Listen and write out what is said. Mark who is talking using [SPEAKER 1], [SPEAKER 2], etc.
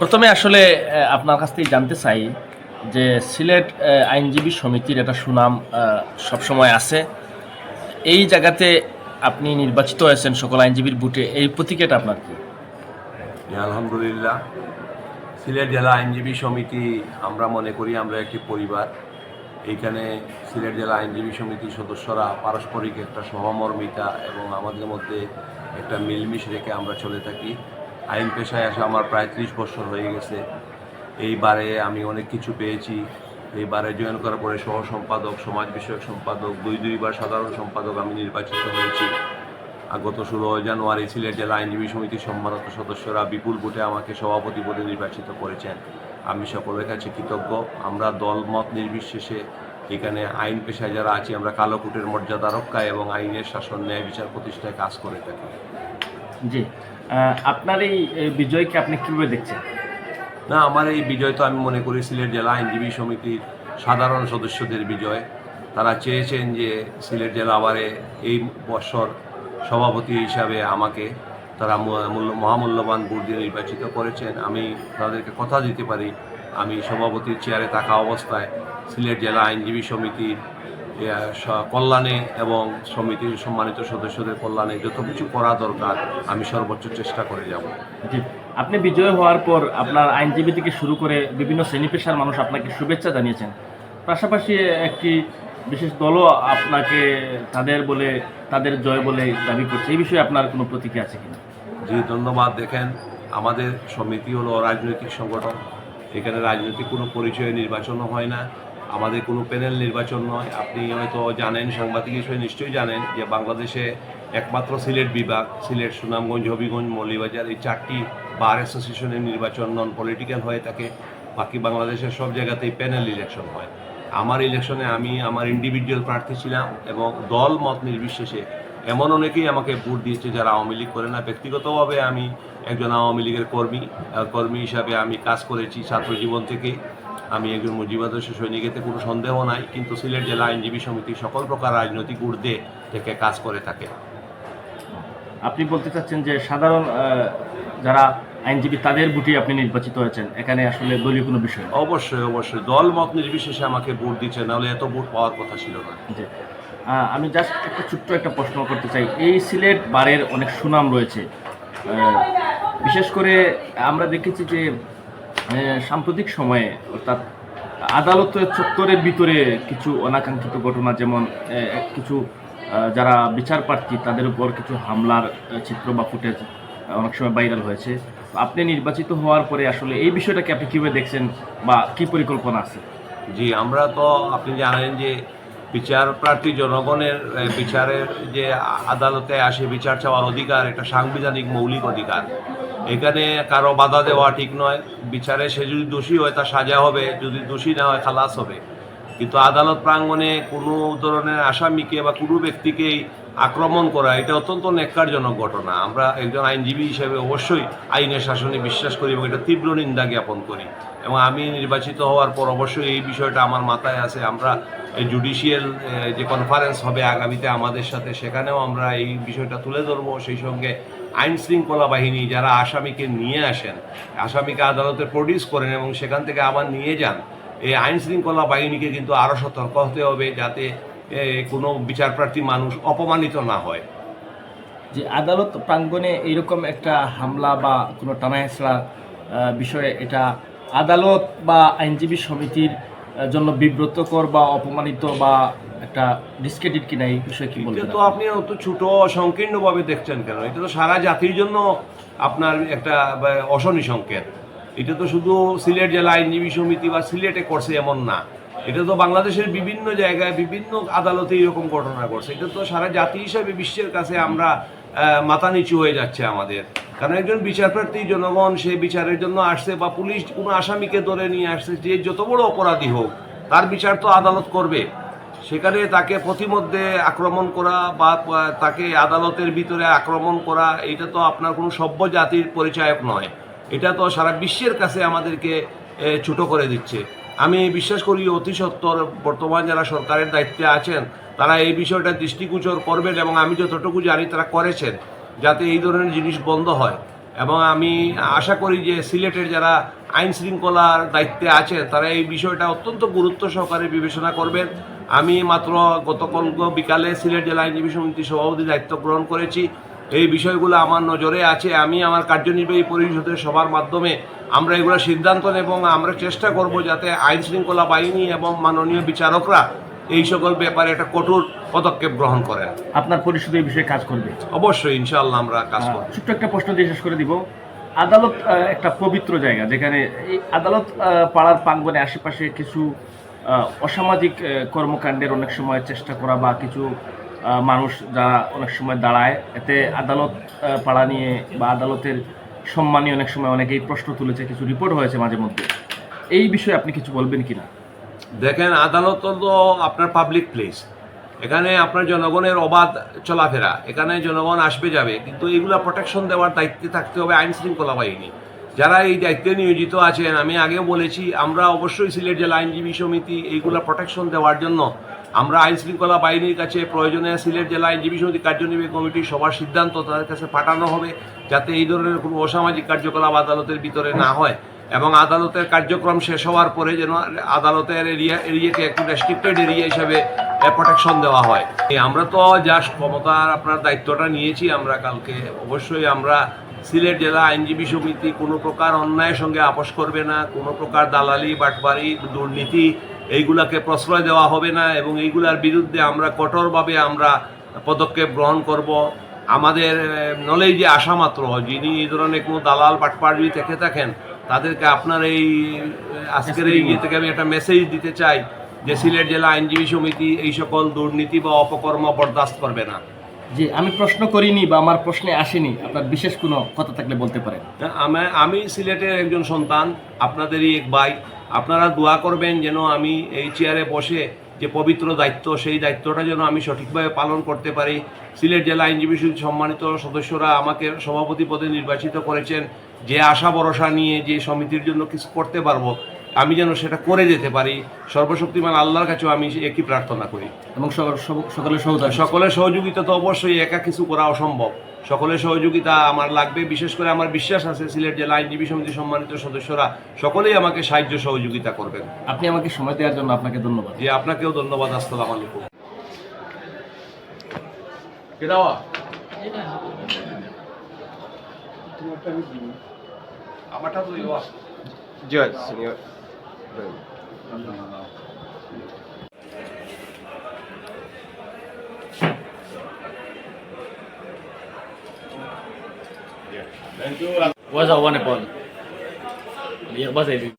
[SPEAKER 1] প্রথমে আসলে আপনার কাছ থেকে জানতে চাই যে সিলেট আইনজীবী সমিতির একটা সুনাম সবসময় আছে। এই জায়গাতে আপনি নির্বাচিত হয়েছেন সকল আইনজীবীর বুটে এই প্রতিক্রিয়াটা আপনার কি?
[SPEAKER 2] আলহামদুলিল্লাহ। সিলেট জেলা আইনজীবী সমিতি, আমরা মনে করি আমরা একটি পরিবার। এইখানে সিলেট জেলা আইনজীবী সমিতির সদস্যরা পারস্পরিক একটা সহমর্মিতা এবং আমাদের মধ্যে একটা মিলমিশ রেখে আমরা চলে থাকি। আইন পেশায় আসা আমার প্রায় ত্রিশ বছর হয়ে গেছে। এইবারে আমি অনেক কিছু পেয়েছি। এইবারে জয়েন করার পরে সহ সম্পাদক সমাজ বিষয়ক সম্পাদক, দুই দুইবার সাধারণ সম্পাদক আমি নির্বাচিত হয়েছি। গত ষোলো জানুয়ারি সিলেট জেলা আইনজীবী সমিতির সম্মানিত সদস্যরা বিপুল ভোটে আমাকে সভাপতি পদে নির্বাচিত করেছেন। আমি সকলের কাছে কৃতজ্ঞ। আমরা দলমত নির্বিশেষে এখানে আইন পেশায় যারা আছি, আমরা কালো কুটের মর্যাদা রক্ষা এবং আইনের শাসন, ন্যায় বিচার প্রতিষ্ঠায় কাজ করে থাকি।
[SPEAKER 1] জি। আপনার এই বিজয়কে আপনি কীভাবে দেখছেন?
[SPEAKER 2] না, আমার এই বিজয় তো আমি মনে করি সিলেট জেলা আইনজীবী সমিতির সাধারণ সদস্যদের বিজয়। তারা চেয়েছেন যে সিলেট জেলা আবারে এই বছর সভাপতি হিসাবে আমাকে তারা মহামূল্যবান ভোট দিয়ে নির্বাচিত করেছেন। আমি তাদেরকে কথা দিতে পারি। আমি সভাপতির চেয়ারে থাকা অবস্থায় সিলেট জেলা আইনজীবী সমিতির কল্যাণে এবং সমিতির সম্মানিত সদস্যদের কল্যাণে যত কিছু করা দরকার আমি সর্বোচ্চ চেষ্টা করে যাব।
[SPEAKER 1] জি। আপনি বিজয় হওয়ার পর আপনার আইনজীবী থেকে শুরু করে বিভিন্ন শ্রেণি পেশার মানুষ আপনাকে শুভেচ্ছা জানিয়েছেন। পাশাপাশি একটি বিশেষ দলও আপনাকে তাদের বলে তাদের জয় বলে দাবি করছে। এই বিষয়ে আপনার কোনো প্রতিক্রিয়া আছে কিনা?
[SPEAKER 2] জি ধন্যবাদ। দেখেন আমাদের সমিতি হলো রাজনৈতিক সংগঠন। এখানে রাজনৈতিক কোনো পরিচয় নির্বাচনও হয় না। আমাদের কোনো প্যানেল নির্বাচন নয়। আপনি হয়তো জানেন, সাংবাদিক হিসেবে নিশ্চয়ই জানেন যে বাংলাদেশে একমাত্র সিলেট বিভাগ, সিলেট, সুনামগঞ্জ, হবিগঞ্জ মৌলিবাজার এই চারটি বার অ্যাসোসিয়েশনের নির্বাচন নন পলিটিক্যাল হয়ে থাকে। বাকি বাংলাদেশের সব জায়গাতেই প্যানেল ইলেকশন হয়। আমার ইলেকশনে আমি আমার ইন্ডিভিজুয়াল প্রার্থী ছিলাম এবং দল মত নির্বিশেষে এমন অনেকেই আমাকে ভোট দিয়েছে যারা আওয়ামী লীগ করে না। ব্যক্তিগতভাবে আমি একজন আওয়ামী লীগের কর্মী কর্মী হিসাবে আমি কাজ করেছি ছাত্র জীবন থেকে আমি একজন মুজিবাদর্শ সৈনিক এতে কোনো সন্দেহ নাই কিন্তু সিলেট জেলা আইনজীবী সমিতি সকল প্রকার রাজনৈতিক ঊর্ধ্বে থেকে কাজ করে থাকে।
[SPEAKER 1] আপনি বলতে চাচ্ছেন যে সাধারণ যারা আইনজীবী তাদের বুটি আপনি নির্বাচিত হয়েছেন। এখানে আসলে দলীয় কোনো বিষয়
[SPEAKER 2] অবশ্যই অবশ্যই। দল মত নির্বিশেষে আমাকে ভোট দিচ্ছে নাহলে এত ভোট পাওয়ার কথা ছিল না।
[SPEAKER 1] আমি জাস্ট একটা ছোট্ট একটা প্রশ্ন করতে চাই। এই সিলেট বারের অনেক সুনাম রয়েছে। বিশেষ করে আমরা দেখেছি যে সাম্প্রতিক সময়ে, অর্থাৎ আদালতের চত্বরের ভিতরে কিছু অনাকাঙ্ক্ষিত ঘটনা, যেমন কিছু যারা বিচার প্রার্থী, তাদের উপর কিছু হামলার চিত্র বা ফুটেজ অনেক সময় ভাইরাল হয়েছে। আপনি নির্বাচিত হওয়ার পরে আসলে এই বিষয়টাকে আপনি কীভাবে দেখছেন বা কী পরিকল্পনা আছে?
[SPEAKER 2] জি, আমরা তো, আপনি জানেন যে বিচার প্রার্থী জনগণের বিচারের যে আদালতে আসে, বিচার চাওয়ার অধিকার, এটা সাংবিধানিক মৌলিক অধিকার। এখানে কারও বাধা দেওয়া ঠিক নয়। বিচারে সে যদি দোষী হয়, তার সাজা হবে। যদি দোষী না হয়, খালাস হবে। কিন্তু আদালত প্রাঙ্গণে কোনো ধরনের আসামিকে বা কোনো ব্যক্তিকেই আক্রমণ করা, এটা অত্যন্ত ন্যাক্কারজনক ঘটনা। আমরা একজন আইনজীবী হিসেবে অবশ্যই আইনের শাসনে বিশ্বাস করি এবং এটা তীব্র নিন্দা জ্ঞাপন করি। এবং আমি নির্বাচিত হওয়ার পর অবশ্যই এই বিষয়টা আমার মাথায় আছে। আমরা জুডিশিয়াল যে কনফারেন্স হবে আগামীতে আমাদের সাথে, সেখানেও আমরা এই বিষয়টা তুলে ধরবো। সেই সঙ্গে আইন শৃঙ্খলা বাহিনী যারা আসামিকে নিয়ে আসেন, আসামিকে আদালতে প্রডিউস করেন এবং সেখান থেকে আবার নিয়ে যান, এই আইন শৃঙ্খলা বাহিনীকে কিন্তু আরও সতর্ক হতে হবে যাতে কোনো বিচারপ্রার্থী মানুষ অপমানিত না হয়।
[SPEAKER 1] যে আদালত প্রাঙ্গণে এইরকম একটা হামলা বা কোনো টানাহেসড়া বিষয়ে এটা আদালত বা আইনজীবী সমিতির জন্য বিব্রতকর বা অপমানিত বা একটা ডিসক্রেডিট কিনা এই বিষয়ে কি বলবেন
[SPEAKER 2] তো আপনি অত ছোট, সংকীর্ণভাবে দেখছেন কেন? এটা তো সারা জাতির জন্য আপনার একটা অশনি সংকেত। এটা তো শুধু সিলেট জেলা আইনজীবী সমিতি বা সিলেটে করছে এমন না। এটা তো বাংলাদেশের বিভিন্ন জায়গায় বিভিন্ন আদালতে এরকম ঘটনা ঘটছে। এটা তো সারা জাতি হিসাবে বিশ্বের কাছে আমরা মাথা নিচু হয়ে যাচ্ছে আমাদের। কারণ একজন বিচারপ্রার্থী, জনগণ সে বিচারের জন্য আসছে বা পুলিশ কোনো আসামিকে ধরে নিয়ে আসছে, যে যত বড় অপরাধী হোক, তার বিচার তো আদালত করবে। সেখানে তাকে প্রতিমধ্যে আক্রমণ করা বা তাকে আদালতের ভিতরে আক্রমণ করা, এটা তো আপনার কোনো সভ্য জাতির পরিচায়ক নয়। এটা তো সারা বিশ্বের কাছে আমাদেরকে ছোট করে দিচ্ছে। আমি বিশ্বাস করি অতি সত্বর বর্তমান যারা সরকারের দায়িত্বে আছেন, তারা এই বিষয়টা দৃষ্টিগোচর করবেন এবং আমি যতটুকু জানি তারা করেছেন। যাতে এই ধরনের জিনিস বন্ধ হয়। এবং আমি আশা করি যে সিলেটের যারা আইন শৃঙ্খলার দায়িত্বে আছে তারা এই বিষয়টা অত্যন্ত গুরুত্ব সহকারে বিবেচনা করবেন। আমি মাত্র গতকাল বিকালে সিলেট জেলা আইনজীবী সমিতির সভাপতি দায়িত্ব গ্রহণ করেছি। এই বিষয়গুলো আমার নজরে আছে। আমি আমার কার্যনির্বাহী পরিষদের সবার মাধ্যমে আমরা এগুলো সিদ্ধান্ত নেব আমরা চেষ্টা করব যাতে আইন শৃঙ্খলা বাহিনী এবং মাননীয় বিচারকরা এই সকল ব্যাপারে একটা কঠোর পদক্ষেপ গ্রহণ করেন।
[SPEAKER 1] আপনার পরিষদ এই বিষয়ে কাজ করবে?
[SPEAKER 2] অবশ্যই ইনশাআল্লাহ আমরা কাজ
[SPEAKER 1] আহ,
[SPEAKER 2] করব।
[SPEAKER 1] ছোট্ট একটা প্রশ্ন দিয়ে শেষ করে দিব। আদালত একটা পবিত্র জায়গা যেখানে এই আদালত পাড়ার প্রাঙ্গনে আশেপাশে কিছু অসামাজিক কর্মকাণ্ডের অনেক সময় চেষ্টা করা বা কিছু মানুষ যারা অনেক সময় দাঁড়ায় এতে আদালত পাড়া নিয়ে বা আদালতের সম্মানী অনেক সময় অনেকেই প্রশ্ন তুলেছে কিছু রিপোর্ট হয়েছে মাঝে মধ্যে। এই বিষয়ে আপনি কিছু বলবেন কিনা?
[SPEAKER 2] দেখেন আদালত তো আপনার পাবলিক প্লেস এখানে আপনার জনগণের অবাধ চলাফেরা, এখানে জনগণ আসবে যাবে, কিন্তু এগুলা প্রোটেকশন দেওয়ার দায়িত্বে থাকতে হবে আইন শৃঙ্খলা বাহিনী। যারা এই দায়িত্বে নিয়োজিত আছেন, আমি আগেও বলেছি, আমরা অবশ্যই সিলেট জেলা আইনজীবী সমিতি এইগুলা প্রোটেকশন দেওয়ার জন্য আমরা আইন শৃঙ্খলা বাহিনীর কাছে প্রয়োজনে সিলেট জেলা আইনজীবী সমিতি কার্যনির্বাহী কমিটির সবার সিদ্ধান্ত তাদের কাছে পাঠানো হবে, যাতে এই ধরনের কোনো অসামাজিক কার্যকলাপ আদালতের ভিতরে না হয়। এবং আদালতের কার্যক্রম শেষ হওয়ার পরে যেন আদালতের এরিয়া এরিয়াকে একটু রেস্ট্রিক্টেড এরিয়া হিসেবে প্রোটেকশন দেওয়া হয়। আমরা তো জাস্ট ক্ষমতার আপনার দায়িত্বটা নিয়েছি, আমরা কালকে অবশ্যই আমরা সিলেট জেলা আইনজীবী সমিতি কোনো প্রকার অন্যায়ের সঙ্গে আপোষ করবে না, কোনো প্রকার দালালি বাটবাড়ি দুর্নীতি, এইগুলাকে প্রশ্রয় দেওয়া হবে না এবং এইগুলার বিরুদ্ধে আমরা কঠোরভাবে আমরা পদক্ষেপ গ্রহণ করব। আমাদের নলেজে আসা মাত্র, যিনি এই ধরনের কোনো দালাল বাটপাড় থেকে থাকেন তাদেরকে আপনার এই আজকের এই ইয়ে থেকে আমি একটা মেসেজ দিতে চাই যে সিলেট জেলা আইনজীবী সমিতি এই সকল দুর্নীতি বা অপকর্ম বরদাস্ত করবে না।
[SPEAKER 1] যে আমি প্রশ্ন করিনি বা আমার প্রশ্নে আসেনি আপনার বিশেষ কোনো কথা থাকলে বলতে পারেন।
[SPEAKER 2] আমি আমি সিলেটের একজন সন্তান আপনাদেরই এক ভাই। আপনারা দোয়া করবেন যেন আমি এই চেয়ারে বসে যে পবিত্র দায়িত্ব সেই দায়িত্বটা যেন আমি সঠিকভাবে পালন করতে পারি। সিলেট জেলা আইনজীবী সমিতির সম্মানিত সদস্যরা আমাকে সভাপতি পদে নির্বাচিত করেছেন। যে আশা ভরসা নিয়ে যে সমিতির জন্য কিছু করতে পারব আমি যেন সেটা করে যেতে পারি। সর্বশক্তিমান আল্লাহর কাছেও আমি একই প্রার্থনা করি।
[SPEAKER 1] এবং সক- সক- সকলের সহযোগিতা।
[SPEAKER 2] সকলের সহযোগিতা তো অবশ্যই একা কিছু করা অসম্ভব সকলের সহযোগিতা আমার লাগবে বিশেষ করে আমার বিশ্বাস আছে সিলেট জেলা আইনজীবী সমিতির সম্মানিত সদস্যরা সকলেই আমাকে সাহায্য সহযোগিতা করবেন।
[SPEAKER 1] আপনি আমাকে সময় দেওয়ার জন্য আপনাকে ধন্যবাদ।
[SPEAKER 2] যে আপনাকেও ধন্যবাদ আসসালাম আলাইকুম। আমারটা তো ইয়া।
[SPEAKER 3] Thank you.
[SPEAKER 1] Was a one upon. Yeah, bahasa itu.